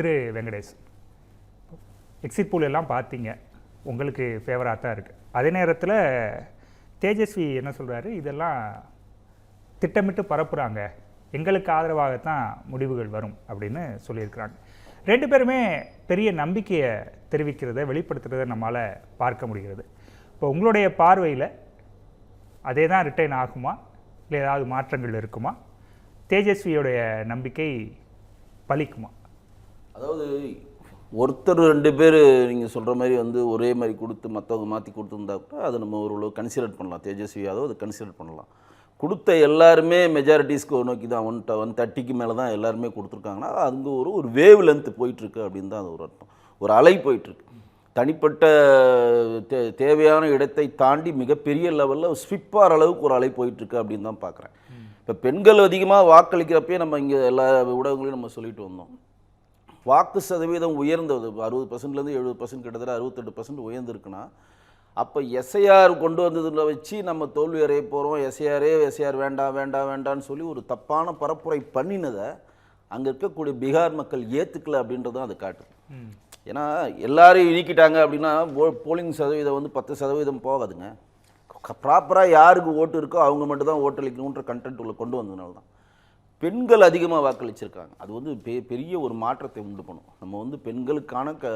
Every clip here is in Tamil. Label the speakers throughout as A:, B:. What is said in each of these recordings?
A: திரு வெங்கடேஷ். எக்ஸிட் போல் எல்லாம் பார்த்தீங்க. உங்களுக்கு ஃபேவராக தான் இருக்குது அதே நேரத்தில் தேஜஸ்வி என்ன சொல்கிறாரு இதெல்லாம் திட்டமிட்டு பரப்புகிறாங்க எங்களுக்கு ஆதரவாகத்தான் முடிவுகள் வரும் அப்படின்னு சொல்லியிருக்கிறாங்க. ரெண்டு பேருமே பெரிய நம்பிக்கையை தெரிவிக்கிறத வெளிப்படுத்துகிறத நம்மளால் பார்க்க முடிகிறது. இப்போ உங்களுடைய பார்வையில் அதே தான் ரிட்டைன் ஆகுமா? இல்லை ஏதாவது மாற்றங்கள் இருக்குமா? தேஜஸ்வியோடைய நம்பிக்கை பலிக்குமா?
B: அதாவது ஒருத்தர் ரெண்டு பேர் நீங்கள் சொல்கிற மாதிரி வந்து ஒரே மாதிரி கொடுத்து மற்றவங்க மாற்றி கொடுத்துருந்தா கூட அதை நம்ம ஓரளவு கன்சிடர் பண்ணலாம். தேஜஸ்வி யாதவ் அதை கன்சிடர் பண்ணலாம். கொடுத்த எல்லாருமே மெஜாரிட்டிஸ்க்கு நோக்கி தான் ஒன் ட ஒன் தேர்ட்டிக்கு மேலே தான் எல்லாருமே கொடுத்துருக்காங்கன்னா அங்கே ஒரு ஒரு வேவ் லென்த் போயிட்டுருக்கு அப்படின்னு தான் அது ஒரு அர்த்தம். ஒரு அலை போயிட்டுருக்கு. தனிப்பட்ட தே தேவையான இடத்தை தாண்டி மிகப்பெரிய லெவலில் ஸ்விப்பார் அளவுக்கு ஒரு அலை போயிட்டுருக்கு அப்படின்னு தான் பார்க்குறேன் இப்போ பெண்கள் அதிகமாக வாக்களிக்கிறப்பே நம்ம இங்கே எல்லா ஊடகங்களையும் நம்ம சொல்லிட்டு வந்தோம். வாக்கு சதவீதம் உயர்ந்தது. அறுபது பர்சன்ட்லேருந்து எழுபது பர்சன்ட் கிட்டத்தட்ட அறுபத்தெட்டு பர்சன்ட் உயர்ந்திருக்குன்னா அப்போ எஸ்ஐஆர் கொண்டு வந்ததில் வச்சு நம்ம தோல்வி அடைய போகிறோம் எஸ்ஐஆரே எஸ்ஐஆர் வேண்டாம் வேண்டாம் வேண்டாம்னு சொல்லி ஒரு தப்பான பரப்புரை பண்ணினதை அங்கே இருக்கக்கூடிய பீகார் மக்கள் ஏற்றுக்கல அப்படின்றதும் அது காட்டுது. ஏன்னா எல்லாரையும் நீக்கிட்டாங்க அப்படின்னா போலிங் சதவீதம் வந்து பத்து சதவீதம் போகாதுங்க. ப்ராப்பராக யாருக்கு ஓட்டு இருக்கோ அவங்க மட்டும் தான் ஓட்டளிக்கணுன்ற கண்டென்ட் உள்ள கொண்டு வந்ததுனால தான். பெண்கள் அதிகமாக வாக்களிச்சிருக்காங்க. அது வந்து பெ பெரிய ஒரு மாற்றத்தை உண்டு பண்ணும். நம்ம வந்து பெண்களுக்கான க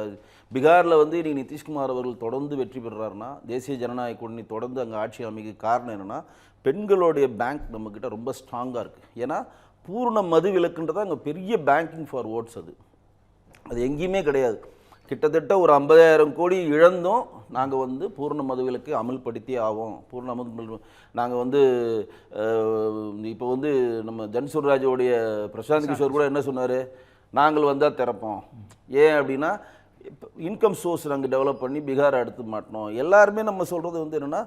B: பீகாரில் வந்து இன்றைக்கி நிதிஷ்குமார் அவர்கள் தொடர்ந்து வெற்றி பெறுறாருன்னா தேசிய ஜனநாயக கூட்டணி தொடர்ந்து அங்கே ஆட்சி அமைக்க காரணம் என்னென்னா பெண்களுடைய பேங்க் நம்மக்கிட்ட ரொம்ப ஸ்ட்ராங்காக இருக்குது ஏன்னா பூர்ண மது விலக்குன்றது அங்கே பெரிய பேங்கிங் ஃபார் ஓட்ஸ் அது. அது எங்கேயுமே கிடையாது. கிட்டத்தட்ட ஒரு ஐம்பதாயிரம் கோடி இழந்தும் நாங்கள் வந்து பூர்ண மதுவிலக்கு அமல்படுத்தியே ஆவோம். பூர்ண அமல் நாங்கள் வந்து இப்போ வந்து நம்ம ஜன்சூர்ராஜோடைய பிரசாந்த் கிஷோர் கூட என்ன சொன்னார்? நாங்கள் வந்தால் திறப்போம். ஏன் அப்படின்னா இப்போ இன்கம் சோர்ஸ் நாங்கள் டெவலப் பண்ணி பீகார் அடுத்து மாட்டினோம் எல்லாருமே நம்ம சொல்கிறது வந்து என்னென்னா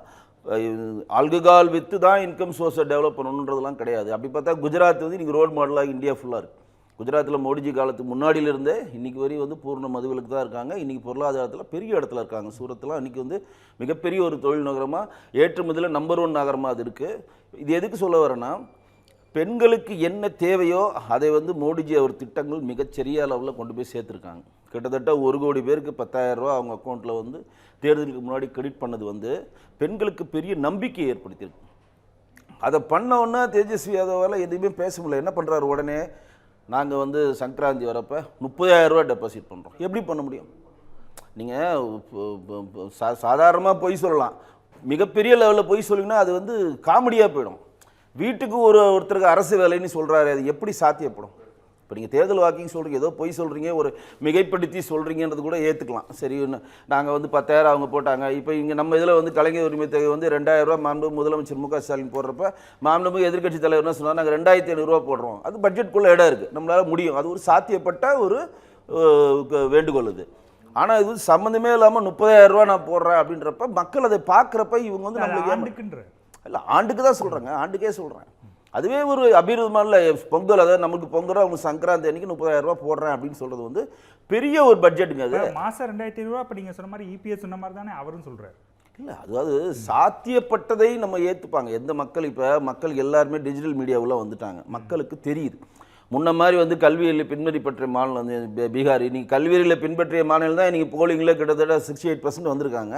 B: ஆல்கஹால் வித்து தான் இன்கம் சோர்ஸை டெவலப் பண்ணணுன்றதெல்லாம் கிடையாது. அப்படி பார்த்தா குஜராத் வந்து இன்றைக்கி ரோல் மாடலாக இந்தியா ஃபுல்லாக இருக்குது குஜராத்தில் மோடிஜி காலத்துக்கு முன்னாடியிலிருந்தே இன்றைக்கி வரையும் வந்து பூர்ண மதுவிலக்கு தான் இருக்காங்க. இன்றைக்கி பொருளாதாரத்தில் பெரிய இடத்துல இருக்காங்க. சூரத்தில் அன்றைக்கி வந்து மிகப்பெரிய ஒரு தொழில் நகரமாக ஏற்றுமதியில் நம்பர் ஒன் நகரமாக அது இருக்குது இது எதுக்கு சொல்ல வரேன்னா பெண்களுக்கு என்ன தேவையோ அதை வந்து மோடிஜி அவர் திட்டங்கள் மிகச்சரிய அளவில் கொண்டு போய் சேர்த்துருக்காங்க. கிட்டத்தட்ட ஒரு கோடி பேருக்கு பத்தாயிரம் ரூபா அவங்க அக்கௌண்ட்டில் வந்து தேர்தலுக்கு முன்னாடி கிரெடிட் பண்ணது வந்து பெண்களுக்கு பெரிய நம்பிக்கையை ஏற்படுத்தியிருக்கு. அதை பண்ண உடனே தேஜஸ்வி யாதவால் எதுவுமே பேச முடியல. என்ன பண்ணுறாரு உடனே? நாங்கள் வந்து சங்கராந்தி வரப்போ முப்பதாயிரம் ரூபா டெபாசிட் பண்ணுறோம் எப்படி பண்ண முடியும்? நீங்கள் சா சாதாரணமாக பொய் சொல்லலாம். மிகப்பெரிய லெவலில் பொய் சொல்லிங்கன்னா அது வந்து காமெடியாக போயிடும். வீட்டுக்கு ஒரு ஒருத்தருக்கு அரசு வேலைன்னு சொல்கிறாரு அது எப்படி சாத்தியப்படும்? இப்போ நீங்கள் தேர்தல் வாக்கிங் சொல்கிறீங்க ஏதோ பொய் சொல்கிறீங்க ஒரு மிகைப்படுத்தி சொல்கிறீங்கன்றது கூட ஏற்றுக்கலாம் சரி நாங்கள் வந்து பத்தாயிரம் அவங்க போட்டாங்க. இப்போ இங்கே நம்ம இதில் வந்து கலைஞர் உரிமை தொகை வந்து ரெண்டாயிரம் ரூபா மாண்பு முதலமைச்சர் மு க ஸ்டாலின் போடுறப்ப மாண்பு எதிர்க்கட்சி தலைவர் என்ன சொன்னார் நாங்கள் ரெண்டாயிரத்தி ஐநூறுரூவா போடுறோம். அது பட்ஜெட்குள்ளே இடம் இருக்குது நம்மளால் முடியும். அது ஒரு சாத்தியப்பட்ட ஒரு வேண்டுகோள் இது ஆனால் இது சம்மந்தமே இல்லாமல் முப்பதாயிரம் ரூபா நான் போடுறேன் அப்படின்றப்ப மக்கள் அதை பார்க்குறப்ப இவங்க வந்து நம்மளுக்கு இல்லை ஆண்டுக்கு தான் சொல்கிறாங்க ஆண்டுக்கே சொல்கிறேன் அதுவே ஒரு அபிவிருதமான பொங்கல் அதாவது நமக்கு பொங்கல் அவங்க சங்கராந்தி அன்னைக்கு முப்பதாயிரம் ரூபாய் போடுறேன் அப்படின்னு சொல்கிறது வந்து பெரிய ஒரு பட்ஜெட்டுங்க அது.
A: மாதம் ரெண்டாயிரத்தி ஐநூறுரூவா இப்போ நீங்கள் சொன்ன மாதிரி இபிஎஸ் சொன்ன மாதிரி தானே அவரும் சொல்கிறார்
B: இல்லை அதாவது சாத்தியப்பட்டதை நம்ம ஏற்றுப்பாங்க எந்த மக்கள் இப்போ மக்கள் எல்லாருமே டிஜிட்டல் மீடியாவில் வந்துட்டாங்க. மக்களுக்கு தெரியுது. முன்ன மாதிரி வந்து கல்வியில் பின்பற்றி மாநிலம் வந்து பீகார். இன்னைக்கு கல்வியில் பின்பற்றிய மாநிலம் தான் இன்றைக்கி போலிங்கில் கிட்டத்தட்ட சிக்ஸ்டி எயிட் பர்சன்ட் வந்திருக்காங்க.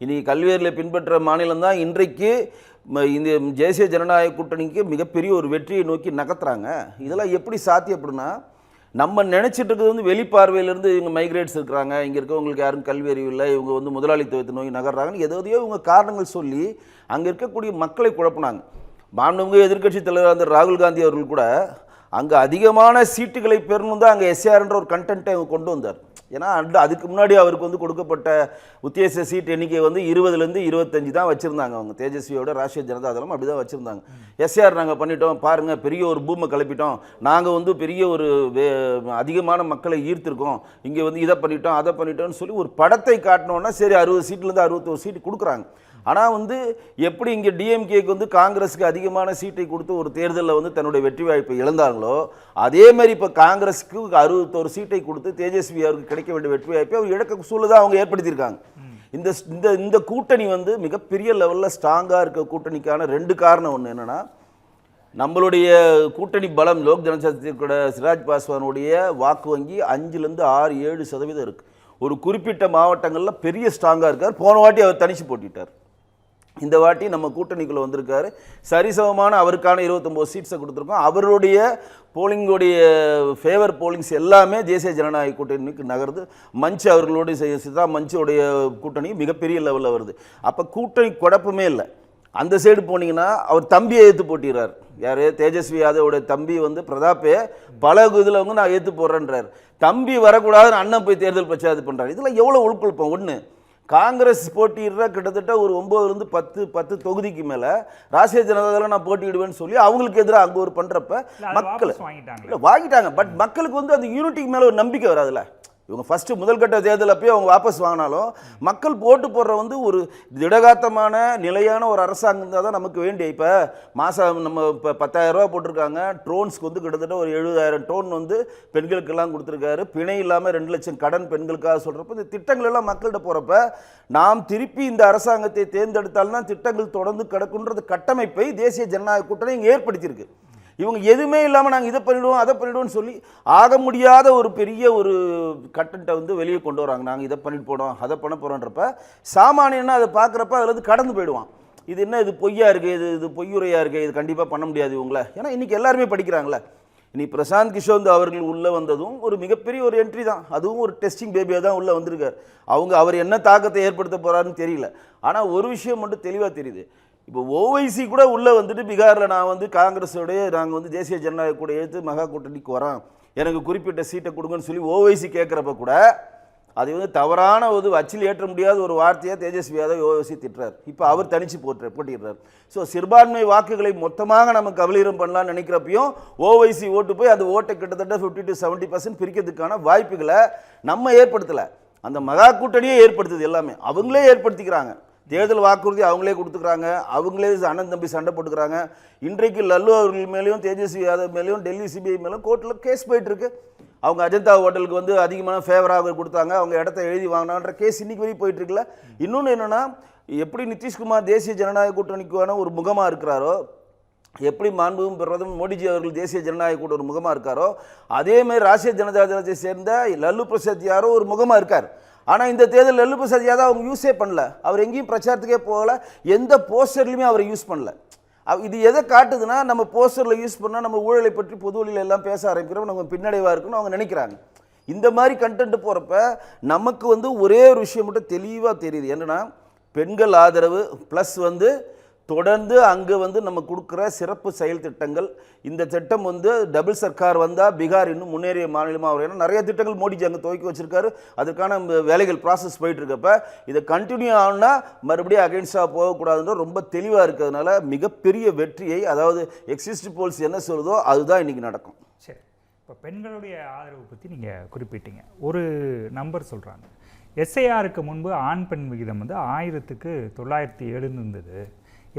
B: இன்றைக்கி கல்வியறில் பின்பற்ற மாநிலம் தான் இன்றைக்கு ம- இந்த தேசிய ஜனநாயக கூட்டணிக்கு மிகப்பெரிய ஒரு வெற்றியை நோக்கி நகர்த்துறாங்க. இதெல்லாம் எப்படி சாத்தியப்படுனா நம்ம நினச்சிட்டு இருக்கிறது வந்து வெளிப்பார்வையிலேருந்து இவங்க மைக்ரேட்ஸ் இருக்கிறாங்க. இங்கே இருக்கவங்களுக்கு யாரும் கல்வி அறிவு இல்லை. இவங்க வந்து முதலாளித்துவத்தை நோக்கி நகர்றாங்கன்னு எதையோ இவங்க காரணங்கள் சொல்லி அங்கே இருக்கக்கூடிய மக்களை குழப்பினாங்க. மாண்புமிகு எதிர்க்கட்சி தலைவர் அந்த ராகுல் காந்தி அவர்கள் கூட அங்கே அதிகமான சீட்டுகளை பெறணும் தான் அங்கே எஸ்ஆர்ன்ற ஒரு கண்டென்ட்டை அவங்க கொண்டு வந்தார். ஏன்னா அதுக்கு முன்னாடி அவருக்கு வந்து கொடுக்கப்பட்ட உத்தேச சீட் எண்ணிக்கை வந்து இருபதுலேருந்து இருபத்தஞ்சு தான் வச்சுருந்தாங்க அவங்க. தேஜஸ்வியோட ராஷ்டிரிய ஜனதா தளம் அப்படி தான் வச்சுருந்தாங்க எஸ்ஆர் நாங்கள் பண்ணிட்டோம். பாருங்கள் பெரிய ஒரு பூமை கிளப்பிட்டோம் நாங்கள் வந்து பெரிய ஒரு வே அதிகமான மக்களை ஈர்த்திருக்கோம். இங்கே வந்து இதை பண்ணிட்டோம் அதை பண்ணிட்டோம்னு சொல்லி ஒரு படத்தை காட்டினோன்னா சரி அறுபது சீட்லேருந்து அறுபத்தோரு சீட்டு கொடுக்குறாங்க. ஆனால் வந்து எப்படி இங்கே டிஎம்கேக்கு வந்து காங்கிரஸுக்கு அதிகமான சீட்டை கொடுத்து ஒரு தேர்தலில் வந்து தன்னுடைய வெற்றி வாய்ப்பை இழந்தாங்களோ அதேமாதிரி இப்போ காங்கிரஸுக்கு அறுபத்தோரு சீட்டை கொடுத்து தேஜஸ்வி அவருக்கு கிடைக்க வேண்டிய வெற்றி வாய்ப்பை அவர் இழக்க சூழலை அவங்க ஏற்படுத்தியிருக்காங்க. இந்த இந்த இந்த கூட்டணி வந்து மிகப்பெரிய லெவலில் ஸ்ட்ராங்காக இருக்க கூட்டணிக்கான ரெண்டு காரணம் ஒன்று என்னென்னா நம்மளுடைய கூட்டணி பலம் லோக் ஜனசக்தியோட சிராஜ் பாஸ்வானுடைய வாக்கு வங்கி அஞ்சுலேருந்து ஆறு ஏழு சதவீதம் இருக்குது ஒரு குறிப்பிட்ட மாவட்டங்களில் பெரிய ஸ்ட்ராங்காக இருக்கார். போன வாட்டி அவர் தனிச்சு போட்டிட்டார். இந்த வாட்டி நம்ம கூட்டணிக்குள்ள வந்திருக்காரு. சரிசமமான அவருக்கான இருபத்தொம்போது சீட்ஸை கொடுத்துருக்கோம். அவருடைய போலிங்குடைய ஃபேவர் போலிங்ஸ் எல்லாமே தேசிய ஜனநாயக கூட்டணிக்கு நகருது. மஞ்சு அவர்களோட சிதா மஞ்சுடைய கூட்டணி மிகப்பெரிய லெவலில் வருது. அப்போ கூட்டணி குழப்பமே இல்லை. அந்த சைடு போனீங்கன்னா அவர் தம்பியை ஏற்று போட்டிடுறார். யார்? தேஜஸ்வி யாதவோட தம்பி வந்து பிரதாப்பே பல இதில் வந்து நான் ஏற்று போடுறேன்றார் தம்பி வரக்கூடாதுன்னு அண்ணன் போய் தேர்தல் பிரச்சாரம் பண்ணுறாரு இதில் எவ்வளோ உள்குழப்பம்? ஒன்று காங்கிரஸ் போட்டியிடுற கிட்டத்தட்ட ஒரு ஒம்போதுலேருந்து பத்து பத்து தொகுதிக்கு மேலே ராஷ்டிரிய ஜனதாவில் நான் போட்டியிடுவேன்னு சொல்லி அவங்களுக்கு எதிராக அங்கே ஒரு பண்ணுறப்ப மக்கள் இல்லை வாங்கிட்டாங்க. பட் மக்களுக்கு வந்து அந்த யூனிட்டிக்கு மேலே ஒரு நம்பிக்கை வராதுல்ல? இவங்க ஃபஸ்ட்டு முதல்கட்ட தேர்தல் அப்பயே அவங்க வாபஸ் வாங்கினாலும் மக்கள் போட்டு போடுற வந்து ஒரு திடகாத்தமான நிலையான ஒரு அரசாங்கம் இருந்தால் தான் நமக்கு வேண்டிய. இப்போ மாதம் நம்ம இப்போ பத்தாயிரரூபா போட்டிருக்காங்க. ட்ரோன்ஸ்க்கு வந்து கிட்டத்தட்ட ஒரு எழுபதாயிரம் டோன் வந்து பெண்களுக்கெல்லாம் கொடுத்துருக்காரு. பிணை இல்லாமல் ரெண்டு லட்சம் கடன் பெண்களுக்காக சொல்கிறப்ப இந்த திட்டங்கள் எல்லாம் மக்கள்கிட்ட போகிறப்ப நாம் திருப்பி இந்த அரசாங்கத்தை தேர்ந்தெடுத்தால்தான் திட்டங்கள் தொடர்ந்து கிடக்குன்றது கட்டமைப்பை தேசிய ஜனநாயக கூட்டணி இங்கே ஏற்படுத்தியிருக்கு. இவங்க எதுவுமே இல்லாமல் நாங்கள் இதை பண்ணிவிடுவோம் அதை பண்ணிடுவோம்னு சொல்லி ஆக முடியாத ஒரு பெரிய ஒரு கட்டண்ட்டை வந்து வெளியே கொண்டு வராங்க. நாங்கள் இதை பண்ணிட்டு போகிறோம் அதை பண்ண போகிறோன்றப்ப சாமானியன்னா அதை பார்க்குறப்ப அதில் வந்து கடந்து போயிடுவான். இது என்ன இது பொய்யா இருக்குது இது இது பொய்யுரையாக இருக்குது இது கண்டிப்பாக பண்ண முடியாது இவங்கள. ஏன்னா இன்றைக்கி எல்லாருமே படிக்கிறாங்களே இனி பிரசாந்த் கிஷோந்த் அவர்கள் உள்ளே வந்ததும் ஒரு மிகப்பெரிய ஒரு என்ட்ரி தான். அதுவும் ஒரு டெஸ்டிங் பேபியாக தான் உள்ளே வந்திருக்கார். அவங்க அவர் என்ன தாக்கத்தை ஏற்படுத்த போகிறாருன்னு தெரியல. ஆனால் ஒரு விஷயம் மட்டும் தெளிவாக தெரியுது. இப்போ ஓவைசி கூட உள்ளே வந்துட்டு பீகாரில் நான் வந்து காங்கிரஸோடைய நாங்கள் வந்து தேசிய ஜனநாயக கூட எடுத்து மகா கூட்டணிக்கு வரோம். எனக்கு குறிப்பிட்ட சீட்டை கொடுங்கன்னு சொல்லி ஓவைசி கேட்குறப்ப கூட அதை வந்து தவறான ஒரு அச்சில் ஏற்ற முடியாத ஒரு வார்த்தையாக தேஜஸ்வி யாதவ் ஓவைசி திட்டுறார். இப்போ அவர் தனிச்சு போட்டு போட்டிடுறார். ஸோ சிறுபான்மை வாக்குகளை மொத்தமாக நம்ம கபலீரம் பண்ணலாம்னு நினைக்கிறப்பையும் ஓவைசி ஓட்டு போய் அந்த ஓட்டை கிட்டத்தட்ட ஃபிஃப்டி டு செவன்ட்டி பர்சன்ட் பிரிக்கிறதுக்கான வாய்ப்புகளை நம்ம ஏற்படுத்தலை. அந்த மகா கூட்டணியே ஏற்படுத்துது எல்லாமே. அவங்களே ஏற்படுத்திக்கிறாங்க. தேர்தல் வாக்குறுதி அவங்களே கொடுத்துக்கிறாங்க. அவங்களே அண்ணன் தம்பி சண்டை போட்டுக்கிறாங்க. இன்றைக்கு லல்லு அவர்கள் மேலேயும் தேஜஸ்வி யாதவ் மேலேயும் டெல்லி சிபிஐ மேலேயும் கோர்ட்டில் கேஸ் போயிட்டுருக்கு. அவங்க அஜந்தா ஹோட்டலுக்கு வந்து அதிகமான ஃபேவராக கொடுத்தாங்க. அவங்க இடத்த எழுதி வாங்கினான்ற கேஸ் இன்னைக்கு வரையும் போயிட்டு இருக்குல்ல இன்னொன்று என்னென்னா எப்படி நிதிஷ்குமார் தேசிய ஜனநாயக கூட்டணிக்கான ஒரு முகமாக இருக்கிறாரோ எப்படி மாண்பும் பிரதமர் மோடிஜி அவர்கள் தேசிய ஜனநாயக கூட்டம் ஒரு முகமாக இருக்காரோ அதேமாதிரி ராஷ்டிரிய ஜனதா தளத்தை சேர்ந்த லல்லு பிரசாத் யாரோ ஒரு முகமாக இருக்கார். ஆனால் இந்த தேர்தல் லல்லு பிரசாத் யாதவ் அவங்க யூஸே பண்ணல. அவர் எங்கேயும் பிரச்சாரத்துக்கே போகல. எந்த போஸ்டர்லையுமே அவரை யூஸ் பண்ணல. இது எதை காட்டுதுன்னா நம்ம போஸ்டரில் யூஸ் பண்ணால் நம்ம ஊழலை பற்றி பொது வழியில எல்லாம் பேச ஆரம்பிக்கிறோம் நம்ம பின்னடைவாக இருக்குன்னு அவங்க நினைக்கிறாங்க. இந்த மாதிரி கண்டென்ட் போகிறப்ப நமக்கு வந்து ஒரே ஒரு விஷயம் மட்டும் தெளிவாக தெரியுது. என்னன்னா பெண்கள் ஆதரவு ப்ளஸ் வந்து தொடர்ந்து அங்கே வந்து நம்ம கொடுக்குற சிறப்பு செயல் திட்டங்கள். இந்த திட்டம் வந்து டபுள் சர்க்கார் வந்தால் பீகார் இன்னும் முன்னேறிய மாநிலமாக வரும் ஏன்னா நிறைய திட்டங்கள் மோடிஜி அங்கே துவக்கி வச்சிருக்காரு. அதுக்கான வேலைகள் ப்ராசஸ் போயிட்டு இருக்கப்ப இதை கண்டினியூ ஆகுனா மறுபடியும் அகைன்ஸ்டாக போகக்கூடாதுன்ற ரொம்ப தெளிவாக இருக்கிறதுனால மிகப்பெரிய வெற்றியை அதாவது எக்ஸிஸ்ட் போல்ஸ் என்ன சொல்லுதோ அதுதான் இன்னைக்கு நடக்கும்.
A: சரி. இப்போ பெண்களுடைய ஆதரவு பற்றி நீங்கள் குறிப்பிட்டீங்க. ஒரு நம்பர் சொல்கிறாங்க எஸ்ஐஆருக்கு முன்பு ஆண் பெண் விகிதம் வந்து ஆயிரத்துக்கு தொள்ளாயிரத்தி ஏழுன்னு இருந்தது.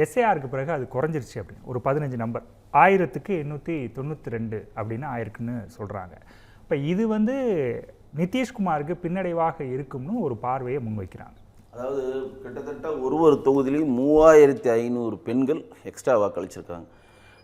A: எஸ்ஏஆருக்கு பிறகு அது குறைஞ்சிருச்சு அப்படின்னு. ஒரு பதினஞ்சு நம்பர் ஆயிரத்துக்கு எண்ணூற்றி தொண்ணூற்றி ரெண்டு அப்படின்னு ஆயிருக்குன்னு சொல்கிறாங்க இப்போ இது வந்து நிதிஷ்குமாருக்கு பின்னடைவாக இருக்கும்னு ஒரு பார்வையை முன்வைக்கிறாங்க
B: அதாவது கிட்டத்தட்ட ஒரு ஒரு தொகுதியிலையும் மூவாயிரத்தி ஐநூறு பெண்கள் எக்ஸ்ட்ரா வாக்களிச்சிருக்காங்க.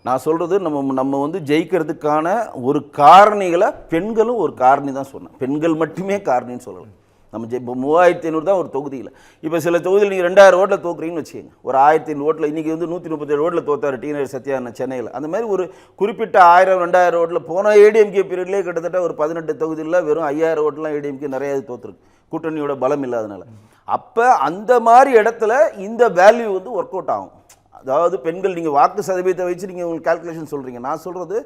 B: நான் சொல்கிறது நம்ம நம்ம வந்து ஜெயிக்கிறதுக்கான ஒரு காரணிகளை பெண்களும் ஒரு காரணி தான் சொன்னேன். பெண்கள் மட்டுமே காரணின்னு சொல்லலாம். நம்ம ஜெய் இப்போ மூவாயிரத்தி ஐநூறு தான் ஒரு தொகுதியில். இப்போ சில தொகுதியில் நீங்கள் ரெண்டாயிரம் ஓட்டில் தோக்குறீங்கன்னு வச்சுக்கோங்க. ஒரு ஆயிரத்தி ஐநூறு ஓட்டில் இன்றைக்கி வந்து நூற்றி முப்பத்தேழு ஓட்டில் தோத்தார் டீனர் சத்யானந்த் சென்னையில். அந்த மாதிரி ஒரு குறிப்பிட்ட ஆயிரம் ரெண்டாயிரம் ஓட்டில் போன ஏடிஎம்கே பீரியட்லேயே கிட்டத்தட்ட ஒரு பதினெட்டு தொகுதியில் வெறும் ஐயாயிரம் ஓட்டெலாம் ஏடிஎம்கே நிறையா தோற்றுருக்கு கூட்டணியோட பலம் இல்லாதனால. அப்போ அந்த மாதிரி இடத்துல இந்த வேல்யூ வந்து ஒர்க் அவுட் ஆகும். அதாவது பெண்கள் நீங்கள் வாக்கு சதவீதத்தை வச்சு நீங்கள் உங்களுக்கு கால்குலேஷன் சொல்கிறீங்க நான் சொல்கிறது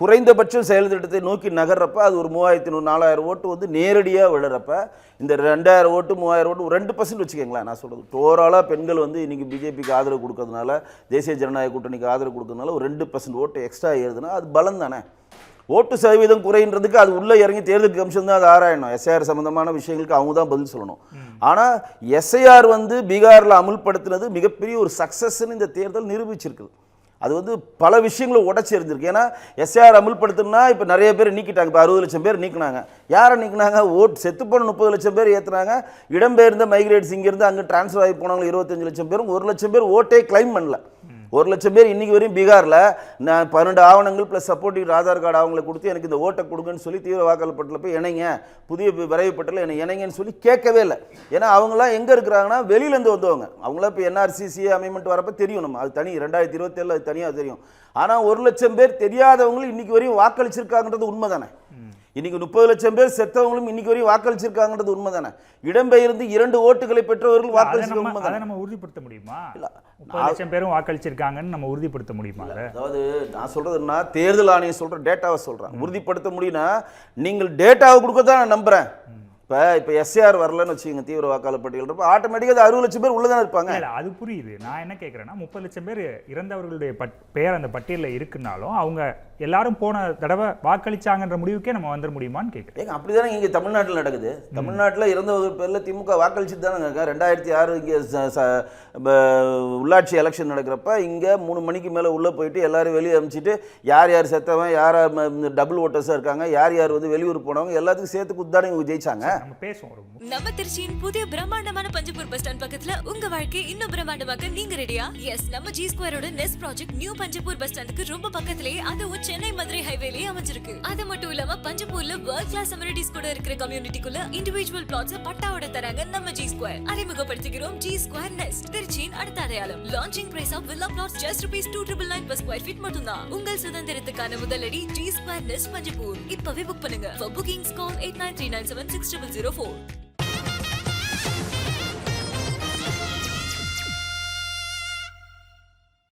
B: குறைந்தபட்சம் செயல் திட்டத்தை நோக்கி நகர்றப்ப அது ஒரு மூவாயிரத்தி நூறு நாலாயிரம் ஓட்டு வந்து நேரடியாக விழுறப்ப இந்த ரெண்டாயிரம் ஓட்டு மூவாயிரம் ஓட்டு ஒரு ரெண்டு பர்சன்ட் வச்சுக்கோங்களேன் நான் சொல்கிறது ஓவராலாக பெண்கள் வந்து இன்றைக்கி பிஜேபிக்கு ஆதரவு கொடுக்கறதுனால தேசிய ஜனநாயக கூட்டணிக்கு ஆதரவு கொடுக்கறதுனால ஒரு ரெண்டு பர்சன்ட் ஓட்டு எக்ஸ்ட்ரா ஏறுதுன்னா அது பலம் தானே. ஓட்டு சதவீதம் குறைன்றதுக்கு அது உள்ளே இறங்கி தேர்தல் கமிஷன் தான் அது ஆராயணும். எஸ்ஐஆர் சம்மந்தமான விஷயங்களுக்கு அவங்க தான் பதில் சொல்லணும். ஆனால் எஸ்ஐஆர் வந்து பீகாரில் அமுல்படுத்தினது மிகப்பெரிய ஒரு சக்ஸஸ்ன்னு இந்த தேர்தல் நிரூபிச்சிருக்குது. அது வந்து பல விஷயங்களை உடச்சி இருந்திருக்கு ஏன்னா எஸ்ஆர் அமல்படுத்தணும்னா இப்போ நிறைய பேர் நீக்கிட்டாங்க. இப்போ அறுபது லட்சம் பேர் நீக்கினாங்க. யாரை நீக்கினாங்க? ஓட் செத்து போன முப்பது லட்சம் பேர் ஏற்றுனாங்க இடம்பெயர்ந்த மைக்ரேட்ஸ் இங்கேருந்து அங்கே ட்ரான்ஸ்ஃபர் ஆகி போனவங்க இருபத்தஞ்சு லட்சம் பேரும் ஒரு லட்சம் பேர் ஓட்டே கிளைம் பண்ணல. ஒரு லட்சம் பேர் இன்றைக்கி வரையும் பீகாரில் நான் பன்னெண்டு ஆவணங்கள் ப்ளஸ் சப்போர்ட்டிவ் ஆதார் கார்டு அவங்களை கொடுத்து எனக்கு இந்த ஓட்டை கொடுங்கன்னு சொல்லி தீவிர வாக்காளர் பட்டியலில் போய் இணைங்க. புதிய பி- விரைவு பட்டியலில் என்னை இணைங்கன்னு சொல்லி கேட்கவே இல்லை. ஏன்னா அவங்களாம் எங்கே இருக்கிறாங்கன்னா வெளியிலேருந்து வந்தவங்க. அவங்களாம் இப்போ என்ஆர்சிசி அமைமெண்ட் வரப்போ தெரியும் நம்ம. அது தனி ரெண்டாயிரத்தி இருபத்தேழு அது தனியாக தெரியும். ஆனால் ஒரு லட்சம் பேர் தெரியாதவங்களும் இன்றைக்கி வரையும் வாக்களிச்சிருக்காங்கன்றது உண்மை தானே இன்னைக்கு முப்பது லட்சம் பேர் செத்தவங்களும் இன்னைக்கு வரையும் வாக்களிச்சிருக்காங்கன்றது உண்மை தானே இடம்பெயர்ந்து இரண்டு ஓட்டுகளை பெற்றவர்கள் வாக்களிச்சிருக்க உண்மை தானே
A: நம்ம உறுதிப்படுத்த முடியுமா?
B: இல்ல,
A: லட்சம் பேரும் வாக்களிச்சிருக்காங்கன்னு நம்ம உறுதிப்படுத்த முடியுமா அதை?
B: அதாவது நான் சொல்றதுன்னா தேர்தல் ஆணையம் சொல்ற டேட்டாவை சொல்றேன் உறுதிப்படுத்த முடியும்னா நீங்கள் டேட்டாவை கொடுக்க தான் நான் நம்புறேன். இப்போ இப்போ எஸ்ஏஆர் வரலன்னு வச்சுக்கோங்க தீவிர வாக்காளர் பட்டியல். அஆட்டோமேட்டிக்காக அது அறுபது லட்சம் பேர் உள்ள தானே இருப்பாங்க.
A: இல்ல அது புரியுது. நான் என்ன கேட்குறேன்னா முப்பது லட்சம் பேர் இறந்தவர்களுடைய பட் பெயர் அந்த பட்டியலில் இருக்குனாலும் அவங்க எல்லாரும் போன தடவை வாக்களிச்சாங்கன்ற முடிவுக்கே நம்ம வந்துட முடியுமான்னு கேட்குறேன்
B: அப்படி தானே இங்கே தமிழ்நாட்டில் நடக்குது. தமிழ்நாட்டில் இறந்த பேரில் திமுக வாக்களிச்சுட்டு தானே இருக்கா ரெண்டாயிரத்தி ஆறு இங்கே உள்ளாட்சி எலெக்ஷன் நடக்கிறப்ப இங்கே மூணு மணிக்கு மேலே உள்ளே போயிட்டு எல்லாரும் வெளியே அனுப்பிச்சிட்டு யார் யார் செத்தவன் யார் டபுள் ஓட்டர்ஸாக இருக்காங்க யார் யார் வந்து வெளியூர் போனவங்க எல்லாத்துக்கும் சேர்த்து குத்தானே இவங்க ஜெயிச்சாங்க.
A: நம்ம பேசுவோம்
C: நம்ம திருச்சியின் புதிய பிரம்மாண்டமான பஞ்சப்பூர் பஸ் ஸ்டாண்ட் பக்கத்துல உங்க வாழ்க்கை இன்னும் பிரம்மாண்டமாக்க நீங்க ரெடியா எஸ் நம்ம ஜி ஸ்கொயரோட nest project new Panjappur bus ஸ்டாண்டுக்கு ரொம்ப பக்கத்திலேயே அதுவும் சென்னை மதுரை ஹைவேலயே அமைஞ்சிருக்கு. அது மட்டும் இல்லாம பஞ்சப்பூர்ல வேர்ல்ட் கிளாஸ் அமெரிட்டிஸ் கூட இருக்கிற கம்யூனிட்டிக்குள்ள இண்டிவிஜுவல் பிளாட்ஸ் பட்டாவோட தராங்க நம்ம ஜி ஸ்கொயர் அறிமுகப்படுத்துகிறோம் ஜி ஸ்கொயர் நெஸ்ட் திருச்சியின் அடுத்த அடையாளம். Launching price of villa flats just rupees two triple nine per square feet மட்டும்தான். உங்கள் சுதந்திரத்துக்கான முதலடி ஜி ஸ்கொயர் நெஸ்ட் பஞ்சப்பூர் இப்பவே புக் பண்ணுங்க. Booking bookings eight nine three nine seven six triple zero four